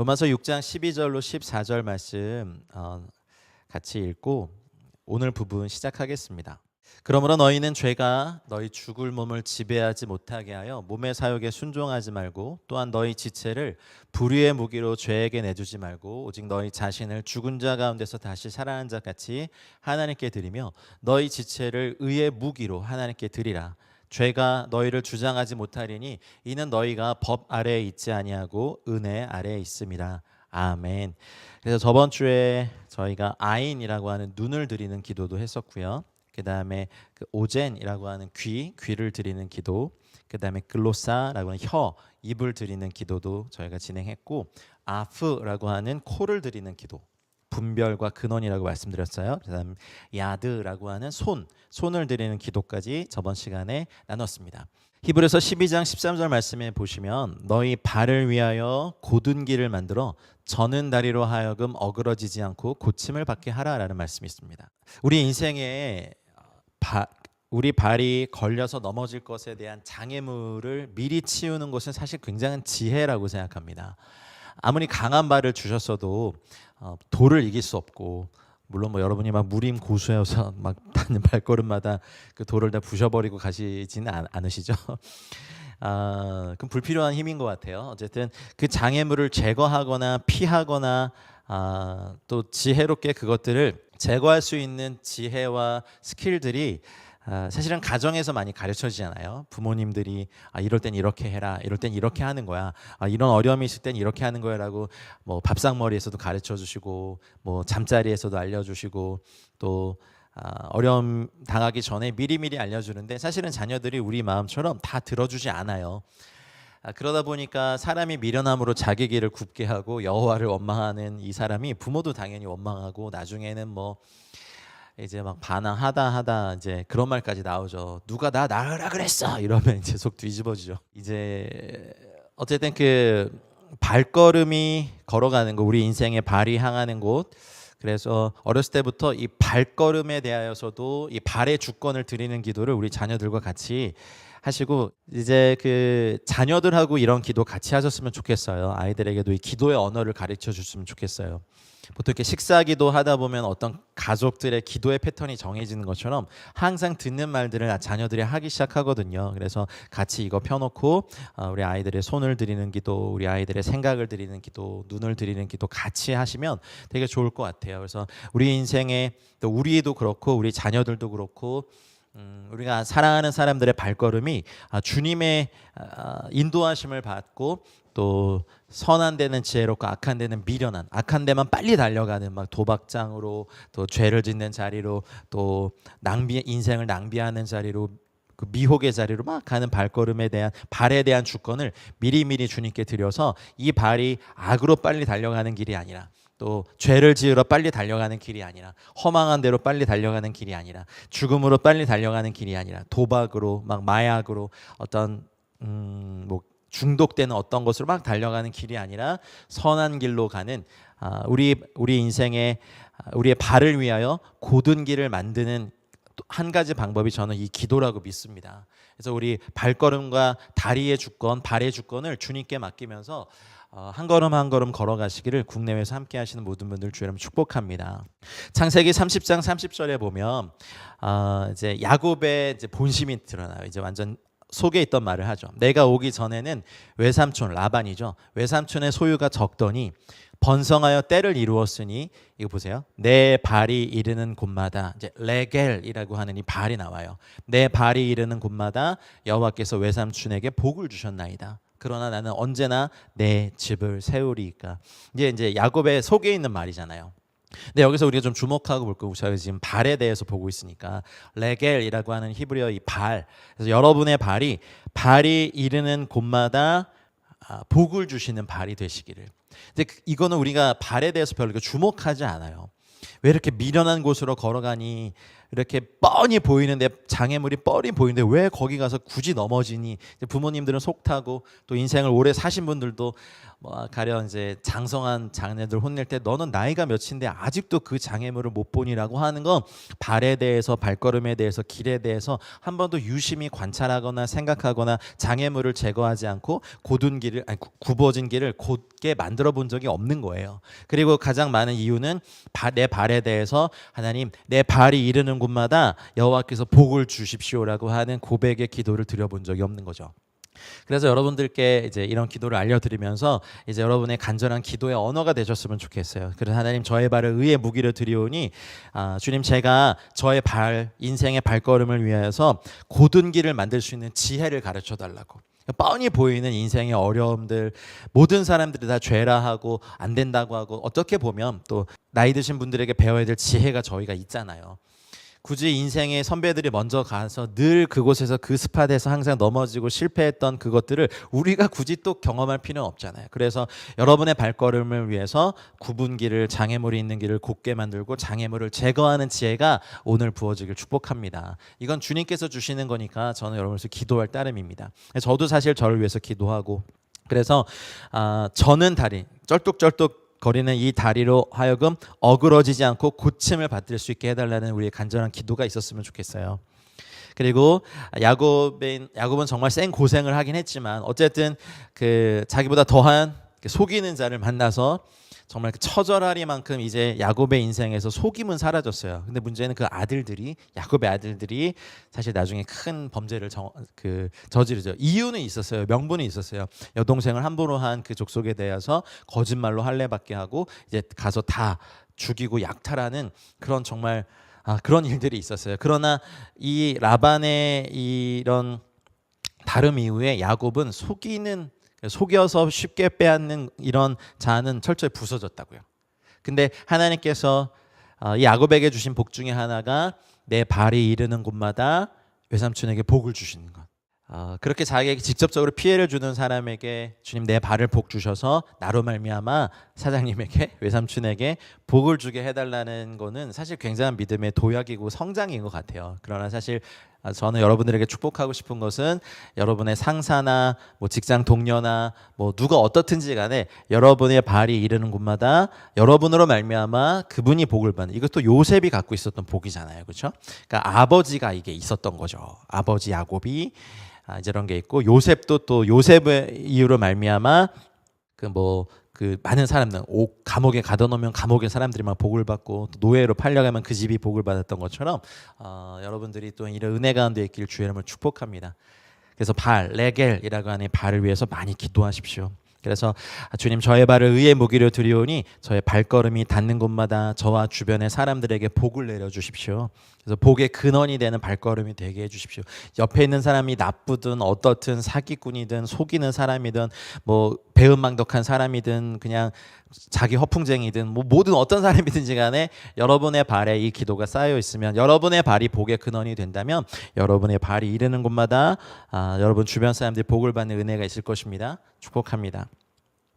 로마서 6장 12절로 14절 말씀 어, 같이 읽고 오늘 부분 시작하겠습니다. 그러므로 너희는 죄가 너희 죽을 몸을 지배하지 못하게 하여 몸의 사욕에 순종하지 말고 또한 너희 지체를 불의의 무기로 죄에게 내주지 말고 오직 너희 자신을 죽은 자 가운데서 다시 살아난 자 같이 하나님께 드리며 너희 지체를 의의 무기로 하나님께 드리라. 죄가 너희를 주장하지 못하리니 이는 너희가 법 아래에 있지 아니하고 은혜 아래에 있음이라. 아멘. 그래서 저번 주에 저희가 아인이라고 하는 눈을 드리는 기도도 했었고요. 그 다음에 그 오젠이라고 하는 귀, 귀를 드리는 기도. 그 다음에 글로사라고 하는 혀, 입을 드리는 기도도 저희가 진행했고 아프라고 하는 코를 드리는 기도. 분별과 근원이라고 말씀드렸어요. 그다음 야드라고 하는 손, 손을 드리는 기도까지 저번 시간에 나눴습니다. 히브리서 12장 13절 말씀에 보시면 너희 발을 위하여 곧은 길을 만들어 저는 다리로 하여금 어그러지지 않고 고침을 받게 하라라는 말씀이 있습니다. 우리 인생에 바, 우리 발이 걸려서 넘어질 것에 대한 장애물을 미리 치우는 것은 사실 굉장한 지혜라고 생각합니다. 아무리 강한 발을 주셨어도 어, 돌을 이길 수 없고 물론 뭐 여러분이 막 무림 고수여서 막 다는 발걸음마다 그 돌을 다 부셔버리고 가시지는 않, 않으시죠? 아, 그럼 불필요한 힘인 것 같아요. 어쨌든 그 장애물을 제거하거나 피하거나 아, 또 지혜롭게 그것들을 제거할 수 있는 지혜와 스킬들이 아, 사실은 가정에서 많이 가르쳐지잖아요. 부모님들이 아, 이럴 땐 이렇게 해라, 이럴 땐 이렇게 하는 거야. 아, 이런 어려움이 있을 땐 이렇게 하는 거야라고 뭐 밥상머리에서도 가르쳐 주시고 뭐 잠자리에서도 알려주시고 또 아, 어려움 당하기 전에 미리미리 알려주는데 사실은 자녀들이 우리 마음처럼 다 들어주지 않아요. 아, 그러다 보니까 사람이 미련함으로 자기 길을 굽게 하고 여호와를 원망하는 이 사람이 부모도 당연히 원망하고 나중에는 뭐 이제 막 반항하다 하다 이제 그런 말까지 나오죠. 누가 나 낳으라 그랬어 이러면 이제 속 뒤집어지죠. 이제 어쨌든 그 발걸음이 걸어가는 거 우리 인생의 발이 향하는 곳 그래서 어렸을 때부터 이 발걸음에 대하여서도 이 발의 주권을 드리는 기도를 우리 자녀들과 같이 하시고 이제 그 자녀들하고 이런 기도 같이 하셨으면 좋겠어요. 아이들에게도 이 기도의 언어를 가르쳐 줬으면 좋겠어요. 보통 이렇게 식사기도 하다 보면 어떤 가족들의 기도의 패턴이 정해지는 것처럼 항상 듣는 말들을 자녀들이 하기 시작하거든요. 그래서 같이 이거 펴놓고 어, 우리 아이들의 손을 드리는 기도, 우리 아이들의 생각을 드리는 기도, 눈을 드리는 기도 같이 하시면 되게 좋을 것 같아요. 그래서 우리 인생에 또 우리도 그렇고 우리 자녀들도 그렇고 음, 우리가 사랑하는 사람들의 발걸음이 아, 주님의 아, 인도하심을 받고 또 선한 데는 지혜롭고 악한 데는 미련한 악한 데만 빨리 달려가는 막 도박장으로 또 죄를 짓는 자리로 또 낭비 인생을 낭비하는 자리로 그 미혹의 자리로 막 가는 발걸음에 대한 발에 대한 주권을 미리미리 주님께 드려서 이 발이 악으로 빨리 달려가는 길이 아니라 또 죄를 지으러 빨리 달려가는 길이 아니라 허망한 대로 빨리 달려가는 길이 아니라 죽음으로 빨리 달려가는 길이 아니라 도박으로 막 마약으로 어떤 음뭐 중독되는 어떤 것으로 막 달려가는 길이 아니라 선한 길로 가는 아, 우리 우리 인생의 아, 우리의 발을 위하여 곧은 길을 만드는 한 가지 방법이 저는 이 기도라고 믿습니다. 그래서 우리 발걸음과 다리의 주권, 발의 주권을 주님께 맡기면서 어, 한 걸음 한 걸음 걸어가시기를 국내외에서 함께 하시는 모든 분들 주여 축복합니다. 창세기 30장 30절에 보면 어, 이제 야곱의 이제 본심이 드러나요. 이제 완전 속에 있던 말을 하죠. 내가 오기 전에는 외삼촌 라반이죠. 외삼촌의 소유가 적더니 번성하여 때를 이루었으니 이거 보세요. 내 발이 이르는 곳마다 이제 레겔이라고 하는 이 발이 나와요. 내 발이 이르는 곳마다 여호와께서 외삼촌에게 복을 주셨나이다. 그러나 나는 언제나 내 집을 세우리까. 이게 이제 야곱의 속에 있는 말이잖아요. 근데 여기서 우리가 좀 주목하고 볼 거고 저희 지금 발에 대해서 보고 있으니까 레겔이라고 하는 히브리어 이 발. 그래서 여러분의 발이 발이 이르는 곳마다 아, 복을 주시는 발이 되시기를. 근데 그, 이거는 우리가 발에 대해서 별로 주목하지 않아요. 왜 이렇게 미련한 곳으로 걸어가니? 이렇게 뻔히 보이는데 장애물이 뻔히 보이는데 왜 거기 가서 굳이 넘어지니? 부모님들은 속 타고 또 인생을 오래 사신 분들도 뭐 가령 이제 장성한 장애들 혼낼 때 너는 나이가 몇인데 아직도 그 장애물을 못 보니라고 하는 건 발에 대해서 발걸음에 대해서 길에 대해서 한 번도 유심히 관찰하거나 생각하거나 장애물을 제거하지 않고 고든 길을 아니 구- 굽어진 길을 곧게 만들어 본 적이 없는 거예요. 그리고 가장 많은 이유는 바- 내 발에 대해서 하나님 내 발이 이르는 곳마다 여호와께서 복을 주십시오라고 하는 고백의 기도를 드려본 적이 없는 거죠. 그래서 여러분들께 이제 이런 기도를 알려드리면서 이제 여러분의 간절한 기도의 언어가 되셨으면 좋겠어요. 그래서 하나님 저의 발을 의의 무기를 드리오니 아, 주님 제가 저의 발 인생의 발걸음을 위하여서 고든 길을 만들 수 있는 지혜를 가르쳐 달라고. 뻔히 보이는 인생의 어려움들 모든 사람들이 다 죄라 하고 안 된다고 하고 어떻게 보면 또 나이 드신 분들에게 배워야 될 지혜가 저희가 있잖아요. 굳이 인생의 선배들이 먼저 가서 늘 그곳에서 그 스팟에서 항상 넘어지고 실패했던 그것들을 우리가 굳이 또 경험할 필요는 없잖아요. 그래서 여러분의 발걸음을 위해서 길을 장애물이 있는 길을 곧게 만들고 장애물을 제거하는 지혜가 오늘 부어지길 축복합니다. 이건 주님께서 주시는 거니까 저는 여러분께서 기도할 따름입니다. 저도 사실 저를 위해서 기도하고 그래서 아, 저는 다리 쩔뚝쩔뚝 거리는 이 다리로 하여금 어그러지지 않고 고침을 받을 수 있게 해달라는 우리의 간절한 기도가 있었으면 좋겠어요. 그리고 야곱은 야곱은 정말 센 고생을 하긴 했지만 어쨌든 그 자기보다 더한 그 속이는 자를 만나서 정말 그 처절하리만큼 이제 야곱의 인생에서 속임은 사라졌어요. 근데 문제는 그 아들들이 야곱의 아들들이 사실 나중에 큰 범죄를 정, 그 저지르죠. 이유는 있었어요. 명분이 있었어요. 여동생을 함부로 한 그 족속에 대해서 거짓말로 할례받게 하고 이제 가서 다 죽이고 약탈하는 그런 정말 아, 그런 일들이 있었어요. 그러나 이 라반의 이런 다름 이후에 야곱은 속이는 속여서 쉽게 빼앗는 이런 자는 철저히 부서졌다고요. 근데 하나님께서 어, 이 야곱에게 주신 복 중에 하나가 내 발이 이르는 곳마다 외삼촌에게 복을 주시는 것. 어, 그렇게 자기에게 직접적으로 피해를 주는 사람에게 주님 내 발을 복 주셔서 나로 말미암아 사장님에게 외삼촌에게 복을 주게 해달라는 거는 사실 굉장한 믿음의 도약이고 성장인 것 같아요. 그러나 사실 아, 저는 여러분들에게 축복하고 싶은 것은 여러분의 상사나 뭐 직장 동료나 뭐 누가 어떻든지 간에 여러분의 발이 이르는 곳마다 여러분으로 말미암아 그분이 복을 받는 이것도 요셉이 갖고 있었던 복이잖아요. 그렇죠? 그러니까 아버지가 이게 있었던 거죠. 아버지 야곱이 아, 이런 게 있고 요셉도 또 요셉의 이유로 말미암아 그뭐 그 많은 사람들 오, 감옥에 가둬놓으면 감옥의 사람들이 막 복을 받고 또 노예로 팔려가면 그 집이 복을 받았던 것처럼 어, 여러분들이 또 이런 은혜 가운데 있길 주의 이름을 축복합니다. 그래서 발 레겔이라고 하는 이 발을 위해서 많이 기도하십시오. 그래서 주님 저의 발을 의의 무기로 드리오니 저의 발걸음이 닿는 곳마다 저와 주변의 사람들에게 복을 내려 주십시오. 그래서 복의 근원이 되는 발걸음이 되게 해 주십시오. 옆에 있는 사람이 나쁘든 어떻든 사기꾼이든 속이는 사람이든 뭐 배은망덕한 사람이든 그냥 자기 허풍쟁이든 뭐 모든 어떤 사람이든지 간에 여러분의 발에 이 기도가 쌓여 있으면 여러분의 발이 복의 근원이 된다면 여러분의 발이 이르는 곳마다 아, 여러분 주변 사람들이 복을 받는 은혜가 있을 것입니다. 축복합니다.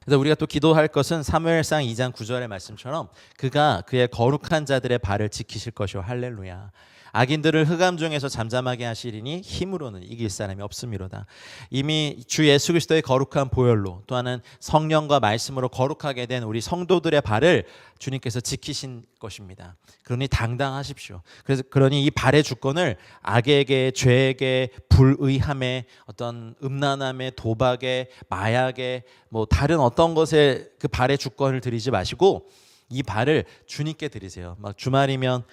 그래서 우리가 또 기도할 것은 사무엘상 2장 9절의 말씀처럼 그가 그의 거룩한 자들의 발을 지키실 것이요 할렐루야. 악인들을 흑암 중에서 잠잠하게 하시리니 힘으로는 이길 사람이 없음이로다. 이미 주 예수 그리스도의 거룩한 보혈로 또 하나는 성령과 말씀으로 거룩하게 된 우리 성도들의 발을 주님께서 지키신 것입니다. 그러니 당당하십시오. 그래서 그러니 이 발의 주권을 악에게 죄에게 불의함에 어떤 음란함에 도박에 마약에 뭐 다른 어떤 것에 그 발의 주권을 드리지 마시고 이 발을 주님께 드리세요. 막 주말이면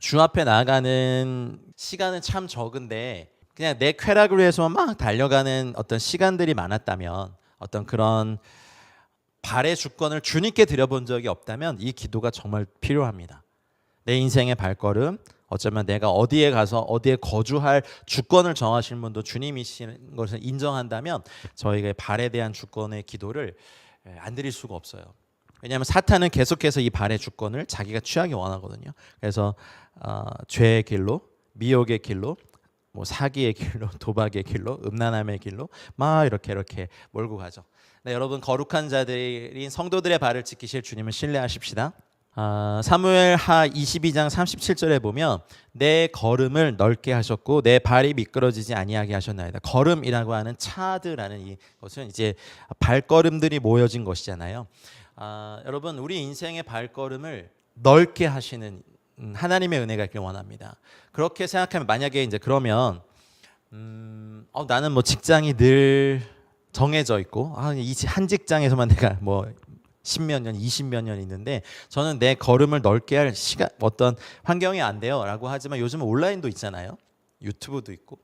주 앞에 나아가는 시간은 참 적은데 그냥 내 쾌락을 위해서만 막 달려가는 어떤 시간들이 많았다면 어떤 그런 발의 주권을 주님께 드려본 적이 없다면 이 기도가 정말 필요합니다. 내 인생의 발걸음 어쩌면 내가 어디에 가서 어디에 거주할 주권을 정하신 분도 주님이신 것을 인정한다면 저희가 발에 대한 주권의 기도를 예, 안 드릴 수가 없어요. 왜냐하면 사탄은 계속해서 이 발의 주권을 자기가 취하기 원하거든요. 그래서 어, 죄의 길로, 미혹의 길로, 뭐 사기의 길로, 도박의 길로, 음란함의 길로 막 이렇게 이렇게 몰고 가죠. 네, 여러분 거룩한 자들인 성도들의 발을 지키실 주님을 신뢰하십시다. 아, 사무엘 하 22장 37절에 보면 내 걸음을 넓게 하셨고 내 발이 미끄러지지 아니하게 하셨나이다. 걸음이라고 하는 차드라는 이것은 이제 발걸음들이 모여진 것이잖아요. 아, 여러분 우리 인생의 발걸음을 넓게 하시는 음, 하나님의 은혜가 있길 원합니다. 그렇게 생각하면 만약에 이제 그러면 음, 어, 나는 뭐 직장이 늘 정해져 있고 아, 이한 직장에서만 내가 뭐 십몇 년, 이십몇 년 있는데 저는 내 걸음을 넓게 할 시간 어떤 환경이 안 돼요라고 하지만 요즘은 온라인도 있잖아요. 유튜브도 있고.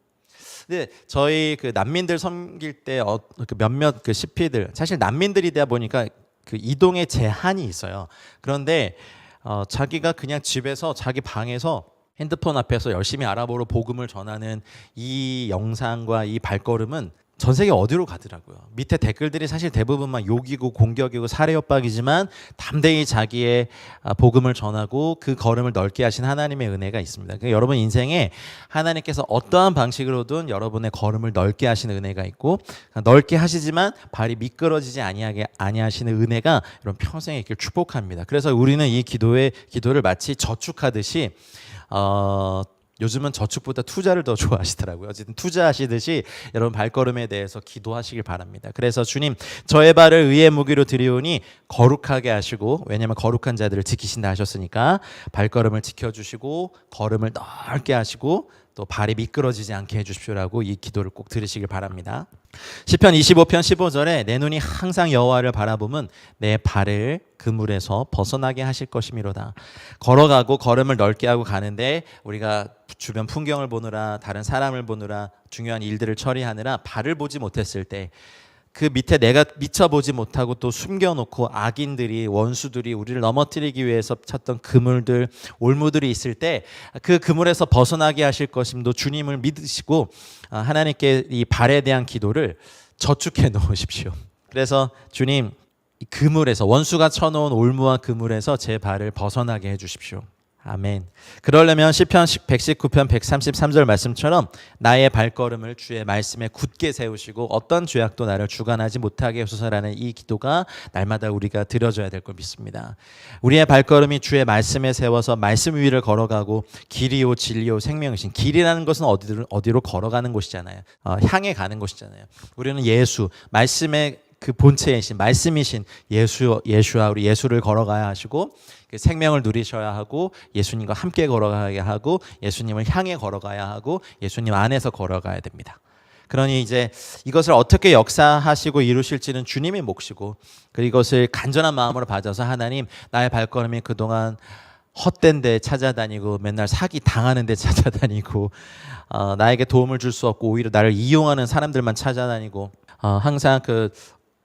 근데 저희 그 난민들 섬길 때 어, 그 몇몇 그 CP들 사실 난민들이다 보니까 그 이동에 제한이 있어요. 그런데 어, 자기가 그냥 집에서 자기 방에서 핸드폰 앞에서 열심히 알아보러 복음을 전하는 이 영상과 이 발걸음은 전 세계 어디로 가더라고요. 밑에 댓글들이 사실 대부분만 욕이고 공격이고 살해 협박이지만 담대히 자기의 아, 복음을 전하고 그 걸음을 넓게 하신 하나님의 은혜가 있습니다. 그러니까 여러분 인생에 하나님께서 어떠한 방식으로든 여러분의 걸음을 넓게 하시는 은혜가 있고 넓게 하시지만 발이 미끄러지지 아니하게 아니하시는 은혜가 여러분 평생에 있길 축복합니다. 그래서 우리는 이 기도의 기도를 마치 저축하듯이 어 요즘은 저축보다 투자를 더 좋아하시더라고요. 어쨌든 투자하시듯이 여러분 발걸음에 대해서 기도하시길 바랍니다. 그래서 주님 저의 발을 의의 무기로 들이오니 거룩하게 하시고 왜냐하면 거룩한 자들을 지키신다 하셨으니까 발걸음을 지켜주시고 걸음을 넓게 하시고 또 발이 미끄러지지 않게 해주십시오라고 이 기도를 꼭 들으시길 바랍니다. 시편 25편 15절에 내 눈이 항상 여호와를 바라보면 내 발을 그물에서 벗어나게 하실 것이미로다. 걸어가고 걸음을 넓게 하고 가는데 우리가 주변 풍경을 보느라 다른 사람을 보느라 중요한 일들을 처리하느라 발을 보지 못했을 때 그 밑에 내가 미쳐 보지 못하고 또 숨겨놓고 악인들이 원수들이 우리를 넘어뜨리기 위해서 찾던 그물들 올무들이 있을 때 그 그물에서 벗어나게 하실 것임도 주님을 믿으시고 아, 하나님께 이 발에 대한 기도를 저축해 놓으십시오. 그래서 주님 이 그물에서 원수가 쳐놓은 올무와 그물에서 제 발을 벗어나게 해주십시오. 아멘. 그러려면 시편 119편 133절 말씀처럼 나의 발걸음을 주의 말씀에 굳게 세우시고 어떤 죄악도 나를 주관하지 못하게 하소서라는 이 기도가 날마다 우리가 드려져야 될 걸 믿습니다. 우리의 발걸음이 주의 말씀에 세워서 말씀 위를 걸어가고 길이요 진리요 생명이신 길이라는 것은 어디로 어디로 걸어가는 곳이잖아요. 어, 향해 가는 곳이잖아요. 우리는 예수 말씀의 그 본체이신 말씀이신 예수 예수와 우리 예수를 걸어가야 하시고 그 생명을 누리셔야 하고 예수님과 함께 걸어가야 하고 예수님을 향해 걸어가야 하고 예수님 안에서 걸어가야 됩니다. 그러니 이제 이것을 어떻게 역사하시고 이루실지는 주님의 몫이고 그 이것을 간절한 마음으로 받아서 하나님 나의 발걸음이 그동안 헛된 데 찾아다니고 맨날 사기 당하는 데 찾아다니고 어, 나에게 도움을 줄 수 없고 오히려 나를 이용하는 사람들만 찾아다니고 어, 항상 그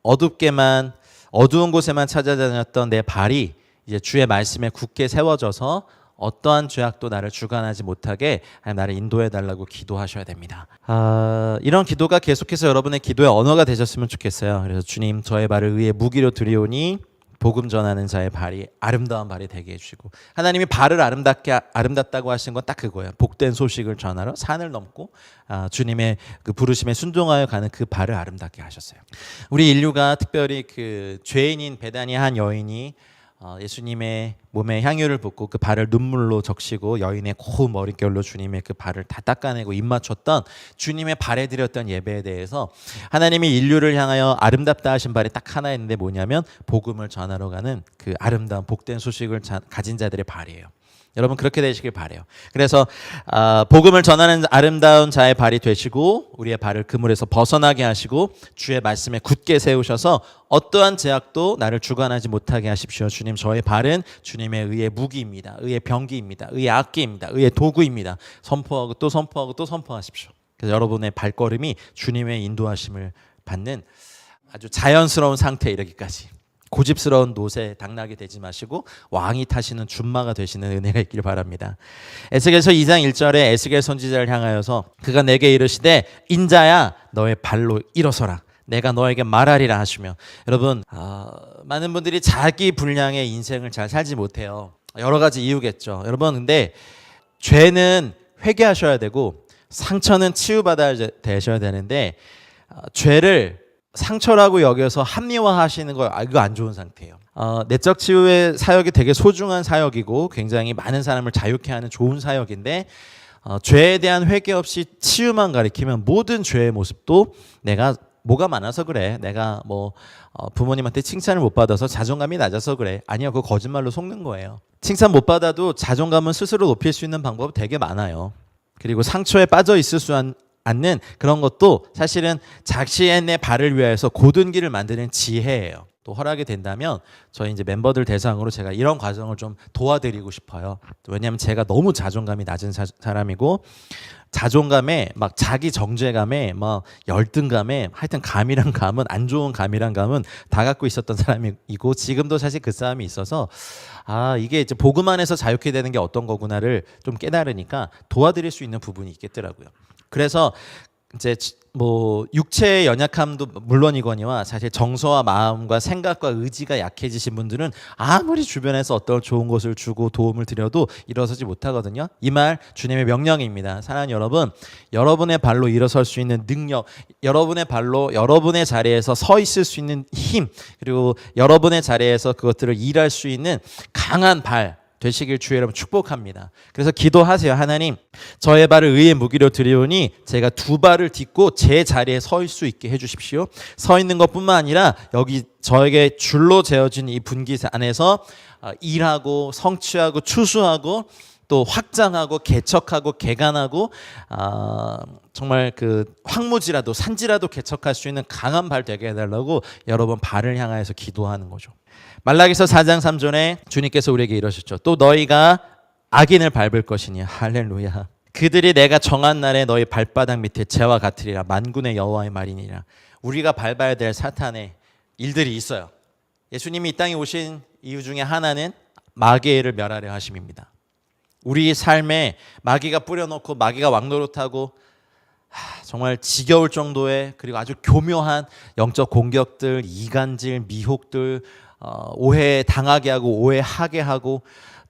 어둡게만 어두운 곳에만 찾아다녔던 내 발이 이제 주의 말씀에 굳게 세워져서 어떠한 죄악도 나를 주관하지 못하게 나를 인도해 달라고 기도하셔야 됩니다. 아, 이런 기도가 계속해서 여러분의 기도의 언어가 되셨으면 좋겠어요. 그래서 주님 저의 발을 의의 무기로 들이오니 복음 전하는 자의 발이 아름다운 발이 되게 해주시고 하나님이 발을 아름답게 아름답다고 하신 건 딱 그거예요. 복된 소식을 전하러 산을 넘고 아, 주님의 그 부르심에 순종하여 가는 그 발을 아름답게 하셨어요. 우리 인류가 특별히 그 죄인인 베다니아 한 여인이 어, 예수님의 몸에 향유를 붓고 그 발을 눈물로 적시고 여인의 고운 머릿결로 주님의 그 발을 다 닦아내고 입 맞췄던 주님의 발에 드렸던 예배에 대해서 하나님이 인류를 향하여 아름답다 하신 발이 딱 하나 있는데 뭐냐면 복음을 전하러 가는 그 아름다운 복된 소식을 자, 가진 자들의 발이에요. 여러분 그렇게 되시길 바래요. 그래서 아, 복음을 전하는 아름다운 자의 발이 되시고 우리의 발을 그물에서 벗어나게 하시고 주의 말씀에 굳게 세우셔서 어떠한 제약도 나를 주관하지 못하게 하십시오. 주님 저의 발은 주님의 의의 무기입니다. 의의 병기입니다. 의의 악기입니다. 의의 도구입니다. 선포하고 또 선포하고 또 선포하십시오. 그래서 여러분의 발걸음이 주님의 인도하심을 받는 아주 자연스러운 상태에 이르기까지 고집스러운 노새 당나게 되지 마시고 왕이 타시는 준마가 되시는 은혜가 있기를 바랍니다. 에스겔서 2장 1절에 에스겔 선지자를 향하여서 그가 내게 이르시되 인자야 너의 발로 일어서라. 내가 너에게 말하리라 하시며 여러분 어, 많은 분들이 자기 분량의 인생을 잘 살지 못해요. 여러 가지 이유겠죠. 여러분 근데 죄는 회개하셔야 되고 상처는 치유받아야 되셔야 되는데 어, 죄를 상처라고 여겨서 합리화하시는 거 아, 이거 안 좋은 상태예요. 어, 내적 치유의 사역이 되게 소중한 사역이고 굉장히 많은 사람을 자유케 하는 좋은 사역인데 어, 죄에 대한 회개 없이 치유만 가리키면 모든 죄의 모습도 내가 뭐가 많아서 그래. 내가 뭐 어, 부모님한테 칭찬을 못 받아서 자존감이 낮아서 그래. 아니요, 그거 거짓말로 속는 거예요. 칭찬 못 받아도 자존감은 스스로 높일 수 있는 방법 되게 많아요. 그리고 상처에 빠져 있을 수 안- 않는 그런 것도 사실은 자신의 발을 위하여서 고든 길을 만드는 지혜예요. 또 허락이 된다면 저희 이제 멤버들 대상으로 제가 이런 과정을 좀 도와드리고 싶어요. 왜냐하면 제가 너무 자존감이 낮은 사, 사람이고 자존감에 막 자기 정죄감에 막 열등감에 하여튼 감이란 감은 안 좋은 감이란 감은 다 갖고 있었던 사람이고 지금도 사실 그 싸움이 있어서 아 이게 이제 복음 안에서 자유케 되는 게 어떤 거구나를 좀 깨달으니까 도와드릴 수 있는 부분이 있겠더라고요. 그래서 이제 지- 뭐 육체의 연약함도 물론이거니와 사실 정서와 마음과 생각과 의지가 약해지신 분들은 아무리 주변에서 어떤 좋은 것을 주고 도움을 드려도 일어서지 못하거든요. 이 말 주님의 명령입니다. 사랑하는 여러분, 여러분의 발로 일어설 수 있는 능력, 여러분의 발로 여러분의 자리에서 서 있을 수 있는 힘, 그리고 여러분의 자리에서 그것들을 일할 수 있는 강한 발 되시길 주의 여러분 축복합니다. 그래서 기도하세요. 하나님, 저의 발을 의의 무기로 들이오니 제가 두 발을 딛고 제 자리에 서 있을 수 있게 해 주십시오. 서 있는 것뿐만 아니라 여기 저에게 줄로 재어진 이 분기 안에서 어, 일하고 성취하고 추수하고 또 확장하고 개척하고 개간하고 아, 정말 그 황무지라도 산지라도 개척할 수 있는 강한 발 되게 해달라고 여러 번 발을 향하여서 기도하는 거죠. 말라기서 4장 3절에 주님께서 우리에게 이러셨죠. 또 너희가 악인을 밟을 것이니 할렐루야. 그들이 내가 정한 날에 너희 발바닥 밑에 재와 같으리라 만군의 여호와의 말이니라. 우리가 밟아야 될 사탄의 일들이 있어요. 예수님이 이 땅에 오신 이유 중에 하나는 마귀를 멸하려 하심입니다. 우리 삶에 마귀가 뿌려놓고 마귀가 왕노릇하고 하, 정말 지겨울 정도의 그리고 아주 교묘한 영적 공격들, 이간질, 미혹들, 어, 오해 당하게 하고 오해하게 하고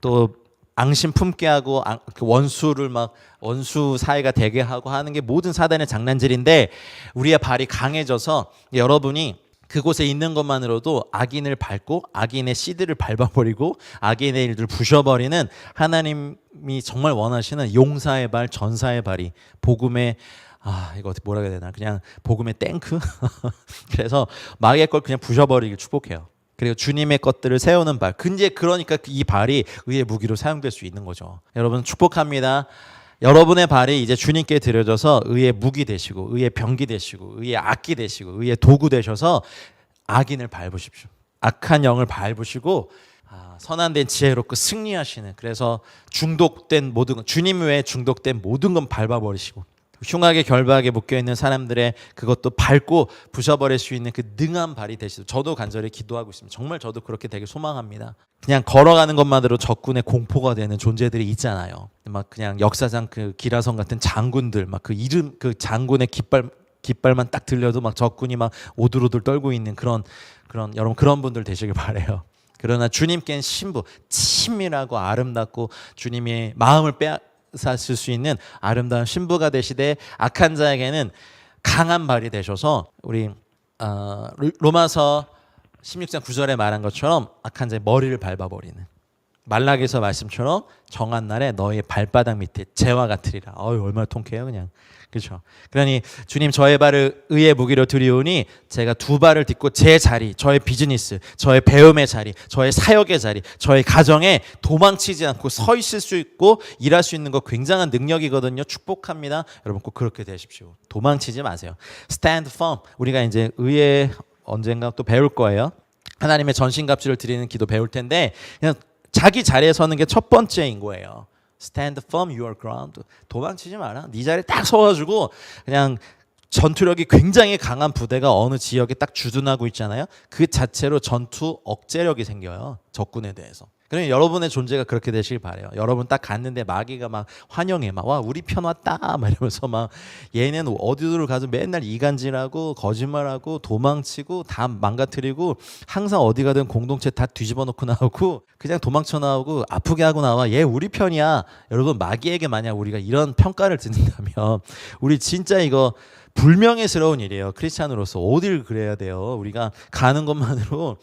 또 앙심 품게 하고 앙- 그 원수를 막 원수 사이가 되게 하고 하는 게 모든 사단의 장난질인데 우리의 발이 강해져서 여러분이 그곳에 있는 것만으로도 악인을 밟고 악인의 씨들을 밟아버리고 악인의 일들을 부셔버리는 하나님이 정말 원하시는 용사의 발, 전사의 발이 복음의 아 이거 어떻게 뭐라 해야 되나 그냥 복음의 탱크 그래서 마귀의 걸 그냥 부셔버리길 축복해요. 그리고 주님의 것들을 세우는 발. 근데 그러니까 이 발이 의의 무기로 사용될 수 있는 거죠. 여러분 축복합니다. 여러분의 발이 이제 주님께 드려져서 의의 무기 되시고 의의 병기 되시고 의의 악기 되시고 의의 도구 되셔서 악인을 밟으십시오. 악한 영을 밟으시고 아, 선한 된 지혜롭고 승리하시는 그래서 중독된 모든 것, 주님 외에 중독된 모든 건 밟아버리시고 흉하게 결박에 묶여 있는 사람들의 그것도 밟고 부셔버릴 수 있는 그 능한 발이 되시도 저도 간절히 기도하고 있습니다. 정말 저도 그렇게 되게 소망합니다. 그냥 걸어가는 것만으로 적군의 공포가 되는 존재들이 있잖아요. 막 그냥 역사상 그 기라성 같은 장군들 막 그 이름 그 장군의 깃발 깃발만 딱 들려도 막 적군이 막 오들오들 떨고 있는 그런 그런 여러분 그런 분들 되시길 바래요. 그러나 주님께는 신부 친밀하고 아름답고 주님의 마음을 빼 앗았을 수 있는 아름다운 신부가 되시되 악한 자에게는 강한 발이 되셔서 우리 어, 로- 로마서 16장 9절에 말한 것처럼 악한 자의 머리를 밟아버리는 말락에서 말씀처럼 정한 날에 너의 발바닥 밑에 재와 같으리라. 어이 얼마나 통쾌해요 그냥. 그렇죠. 그러니 주님 저의 발을 의의 무기로 들이오니 제가 두 발을 딛고 제 자리, 저의 비즈니스, 저의 배움의 자리, 저의 사역의 자리, 저의 가정에 도망치지 않고 서 있을 수 있고 일할 수 있는 거 굉장한 능력이거든요. 축복합니다. 여러분 꼭 그렇게 되십시오. 도망치지 마세요. Stand firm. 우리가 이제 의의 언젠가 또 배울 거예요. 하나님의 전신갑주를 드리는 기도 배울 텐데 그냥 자기 자리에 서는 게 첫 번째인 거예요. Stand firm your ground. 도망치지 마라. 네 자리에 딱 서가지고 그냥 전투력이 굉장히 강한 부대가 어느 지역에 딱 주둔하고 있잖아요. 그 자체로 전투 억제력이 생겨요. 적군에 대해서. 그러면 여러분의 존재가 그렇게 되시길 바래요. 여러분 딱 갔는데 마귀가 막 환영해 막 와 우리 편 왔다 막 이러면서 막 얘는 어디를 가도 맨날 이간질하고 거짓말하고 도망치고 다 망가뜨리고 항상 어디 가든 공동체 다 뒤집어 놓고 나오고 그냥 도망쳐 나오고 아프게 하고 나와 얘 우리 편이야. 여러분 마귀에게 만약 우리가 이런 평가를 듣는다면 우리 진짜 이거 불명예스러운 일이에요. 크리스찬으로서 어딜 그래야 돼요. 우리가 가는 것만으로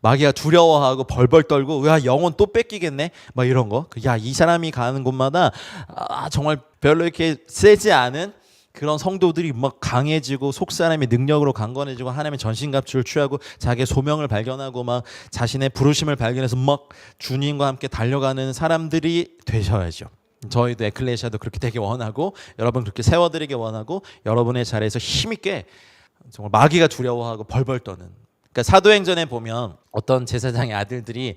마귀가 두려워하고 벌벌 떨고 야 영혼 또 뺏기겠네 막 이런 거. 야 이 사람이 가는 곳마다 아, 정말 별로 이렇게 세지 않은 그런 성도들이 막 강해지고 속 사람의 능력으로 강건해지고 하나님의 전신갑주를 취하고 자기의 소명을 발견하고 막 자신의 부르심을 발견해서 막 주님과 함께 달려가는 사람들이 되셔야죠. 저희도 에클레시아도 그렇게 되게 원하고 여러분 그렇게 세워드리기 원하고 여러분의 자리에서 힘있게 정말 마귀가 두려워하고 벌벌 떠는 그러니까 사도행전에 보면 어떤 제사장의 아들들이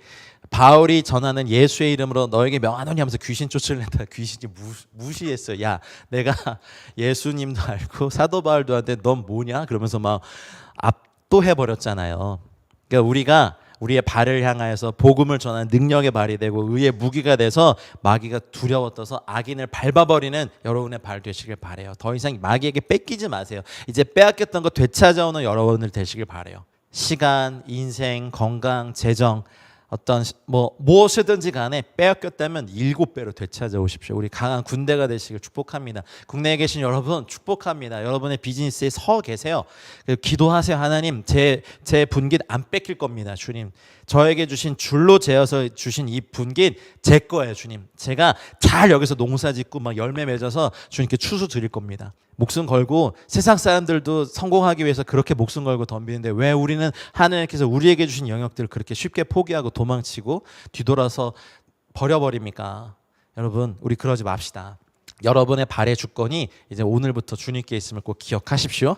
바울이 전하는 예수의 이름으로 너에게 명하노니 하면서 귀신 쫓으려다 귀신이 무, 무시 했어요. 야, 내가 예수님도 알고 사도 바울도 한테 넌 뭐냐? 그러면서 막 압도해 버렸잖아요. 그러니까 우리가 우리의 발을 향하여서 복음을 전하는 능력의 발이 되고 의의 무기가 돼서 마귀가 두려워 떠서 악인을 밟아버리는 여러분의 발 되시길 바래요. 더 이상 마귀에게 뺏기지 마세요. 이제 빼앗겼던 거 되찾아오는 여러분들 되시길 바래요. 시간, 인생, 건강, 재정 어떤 시- 뭐 무엇이든지 간에 빼앗겼다면 일곱 배로 되찾아오십시오. 우리 강한 군대가 되시길 축복합니다. 국내에 계신 여러분 축복합니다. 여러분의 비즈니스에 서 계세요. 기도하세요. 하나님 제 제 분깃 안 뺏길 겁니다. 주님 저에게 주신 줄로 재어서 주신 이 분깃 제 거예요. 주님 제가 잘 여기서 농사짓고 막 열매 맺어서 주님께 추수 드릴 겁니다. 목숨 걸고 세상 사람들도 성공하기 위해서 그렇게 목숨 걸고 덤비는데 왜 우리는 하나님께서 우리에게 주신 영역들을 그렇게 쉽게 포기하고 도망치고 뒤돌아서 버려버립니까? 여러분 우리 그러지 맙시다. 여러분의 발의 주권이 이제 오늘부터 주님께 있음을 꼭 기억하십시오.